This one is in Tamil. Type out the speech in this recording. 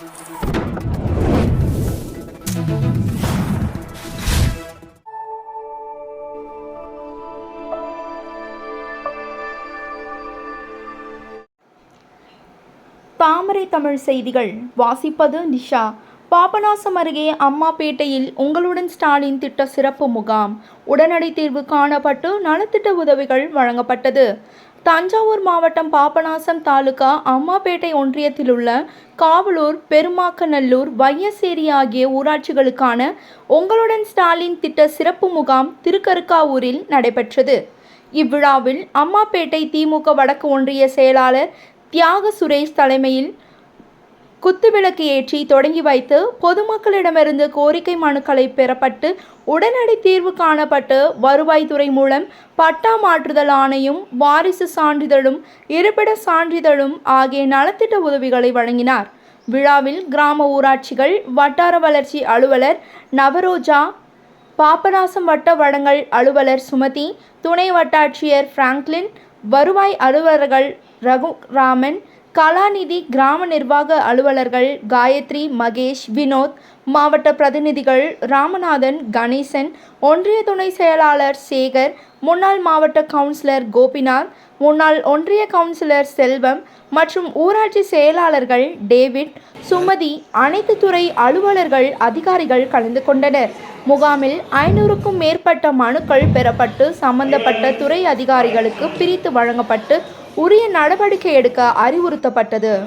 தாமரை தமிழ் செய்திகள். வாசிப்பது நிஷா. பாபநாசம் அருகே அம்மாப்பேட்டையில் உங்களுடன் ஸ்டாலின் திட்ட சிறப்பு முகாம். உடனடி தீர்வு காணப்பட்டு நலத்திட்ட உதவிகள் வழங்கப்பட்டது. தஞ்சாவூர் மாவட்டம் பாபநாசம் தாலுகா அம்மாப்பேட்டை ஒன்றியத்தில் உள்ள காவலூர் பெருமாக்கநல்லூர் வையசேரி ஆகிய ஊராட்சிகளுக்கான உங்களுடன் ஸ்டாலின் திட்ட சிறப்பு முகாம் திருக்கருக்காவூரில் நடைபெற்றது. இவ்விழாவில் அம்மாப்பேட்டை திமுக வடக்கு ஒன்றிய செயலாளர் தியாக சுரேஷ் தலைமையில் குத்துவிளக்கு ஏற்றி தொடங்கி வைத்து பொதுமக்களிடமிருந்து கோரிக்கை மனுக்களை பெறப்பட்டு உடனடி தீர்வு காணப்பட்டு வருவாய்த்துறை மூலம் பட்டா மாற்றுதல் ஆணையும் வாரிசு சான்றிதழும் இருப்பிட சான்றிதழும் ஆகிய நலத்திட்ட உதவிகளை வழங்கினார். விழாவில் கிராம ஊராட்சிகள் வட்டார வளர்ச்சி அலுவலர் நவரோஜா பாபநாசம் வட்ட வடங்கள் அலுவலர் சுமதி துணை வட்டாட்சியர் பிராங்க்லின் வருவாய் அலுவலர்கள் ரகுராமன் கலாநிதி கிராம நிர்வாக அலுவலர்கள் காயத்ரி மகேஷ் வினோத் மாவட்ட பிரதிநிதிகள் ராமநாதன் கணேசன் ஒன்றிய துணை செயலாளர் சேகர் முன்னாள் மாவட்ட கவுன்சிலர் கோபிநாத் முன்னாள் ஒன்றிய கவுன்சிலர் செல்வம் மற்றும் ஊராட்சி செயலாளர்கள் டேவிட் சுமதி அனைத்து துறை அலுவலர்கள் அதிகாரிகள் கலந்து கொண்டனர். முகாமில் ஐநூறுக்கும் மேற்பட்ட மனுக்கள் பெறப்பட்டு சம்பந்தப்பட்ட துறை அதிகாரிகளுக்கு பிரித்து வழங்கப்பட்டு உரிய நடவடிக்கை எடுக்க அறிவுறுத்தப்பட்டது.